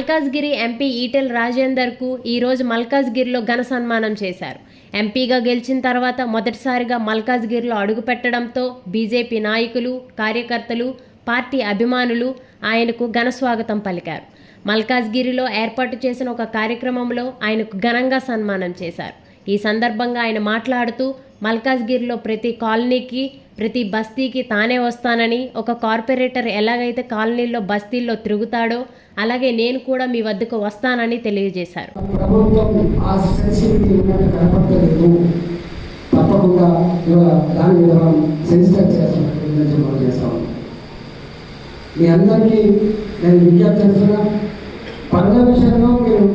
Malkajgiri MP Eatala రాజేందర్కు ఈరోజు మల్కాజ్గిరిలో ఘన సన్మానం చేశారు. ఎంపీగా గెలిచిన తర్వాత మొదటిసారిగా మల్కాజ్గిరిలో అడుగుపెట్టడంతో బీజేపీ నాయకులు కార్యకర్తలు పార్టీ అభిమానులు ఆయనకు ఘన స్వాగతం పలికారు. మల్కాజ్గిరిలో ఏర్పాటు చేసిన ఒక కార్యక్రమంలో ఆయనకు ఘనంగా సన్మానం చేశారు. ఈ సందర్భంగా ఆయన మాట్లాడుతూ మల్కాజ్గిరిలో ప్రతి కాలనీకి ప్రతి బస్తీకి తానే వస్తానని ఒక కార్పొరేటర్ ఎలాగైతే కాలనీల్లో బస్తీల్లో తిరుగుతాడో అలాగే నేను కూడా మీ వద్దకు వస్తానని తెలియజేశారు. తప్పకుండా దాని మీద మనం సెన్సిటైజ్ చేస్తున్నట్టు చేస్తాం మీ అందరికీ నేను విజ్ఞప్తి చేస్తున్నా పనుల విషయంలో మీరు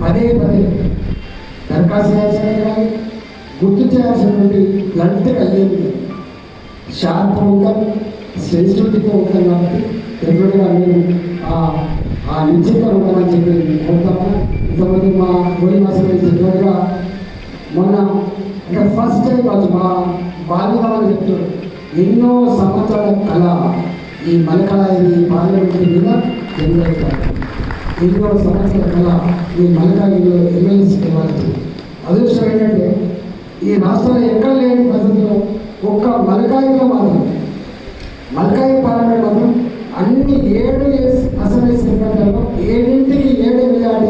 పదే పదే దరఖాస్తు చేయాల్సిన గుర్తు చేయాల్సినటువంటి లంటగా ఏమి లేదు షార్ప్ ఉంటాం సెన్సిటివిటీతో ఉంటాం కాబట్టి డెఫినెట్గా నేను ఆ నిశ్చితంగా ఉంటామని చెప్పి కోరుతాము ఇంతమంది మా గోలి మాసం చెప్పినట్టుగా మొన్న అంటే ఫస్ట్ టైం కాదు మా బాల్యమని చెప్తారు ఎన్నో సంవత్సరాల కళ ఈ మలకళాయి పార్లమెంట్ మీద ఎన్నో ఎన్నో సంవత్సరాల కళ ఈ మలకాయిలో ఎమ్మెల్యేస్ ఇవ్వాలి అదృష్టం ఏంటంటే ఈ రాష్ట్రంలో ఎక్కడ లేని పద్ధతిలో ఒక్క మలకాయిలో మాత్రం మలకాయి పార్లమెంట్ మాత్రం అన్ని ఏడు అసెంబ్లీ సెగ్మెంట్లలో ఏడింటికి ఏడు మెజార్టీ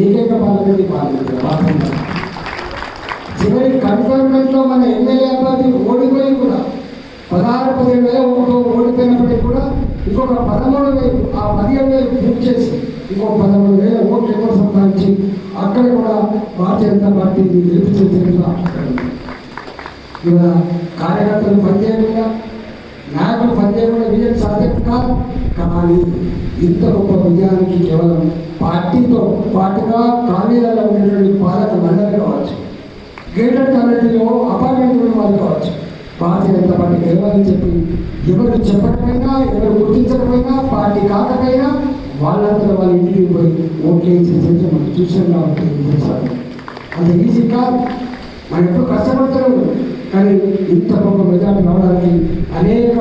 ఏకైక పార్లమెంట్ ఈ పార్లమెంట్ రాష్ట్రంలో. చివరి కంటోన్మెంట్లో మన ఎమ్మెల్యే అభ్యర్థి ఓడిపోయి కూడా పదహారు పదిహేడు వేల ఒకటో ఓడిపోయినప్పటికీ కూడా ఇంకొక పదమూడు వేలు ఆ పదిహేడు వేలు బుక్ చేసి ఇంకొక పదమూడు వేల ఓట్లు వచ్చి అక్కడ కూడా భారతీయ జనతా పార్టీని గెలిపించే చరిత్ర ఇలా కార్యకర్తలు పనిచేయకుండా నాయకులు పనిచేయకుండా విజయం సాధ్యం కాదు. కానీ ఇంత గొప్ప విజయానికి కేవలం పార్టీతో పాటుగా కాలనీలలో ఉండేటువంటి పాలక మండలి కావచ్చు. గేటెడ్ కమ్యూనిటీలో అపార్ట్మెంట్ ఉన్న వాళ్ళు కావచ్చు. భారతీయ జనతా పార్టీ గెలవాలని చెప్పి ఎవరు చెప్పకపోయినా ఎవరు గుర్తించకపోయినా పార్టీ కాకపోయినా వాళ్ళంతా వాళ్ళ ఇంటికి పోయి ఓట్లు చేసి మనం చూసాం కాబట్టి తెలుసాలి అంత ఈజీ కాదు. మనం ఎప్పుడు కష్టపడతారు కానీ ఇంత గొప్ప మెజార్టీ రావడానికి అనేక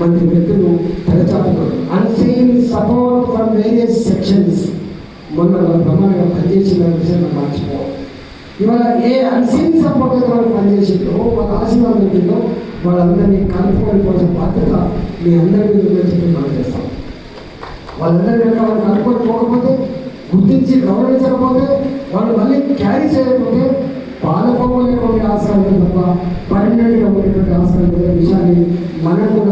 మంది వ్యక్తులు తెరచాపుతారు unseen support from various sections మొన్న బ్రహ్మాండంగా పనిచేసిన విషయం మనం మర్చిపోవాలి. ఇవాళ ఏ అన్సీన్ సపోర్ట్ అయితే వాళ్ళు పనిచేసిందో వాళ్ళ ఆశీర్వాదం పెట్టిందో వాళ్ళందరినీ కలుపుకొని కోసం బాధ్యత మీ అందరి మీద చెప్పి మనం వాళ్ళందరి కనుక వాళ్ళు కలుపుకొని పోకపోతే గుర్తించి గౌరవించకపోతే వాళ్ళు మళ్ళీ క్యారీ చేయకపోతే పాలపోలేటువంటి ఆశలు తప్ప పర్మనెంట్గా ఉండేటువంటి ఆశలు విషయాన్ని మనం కూడా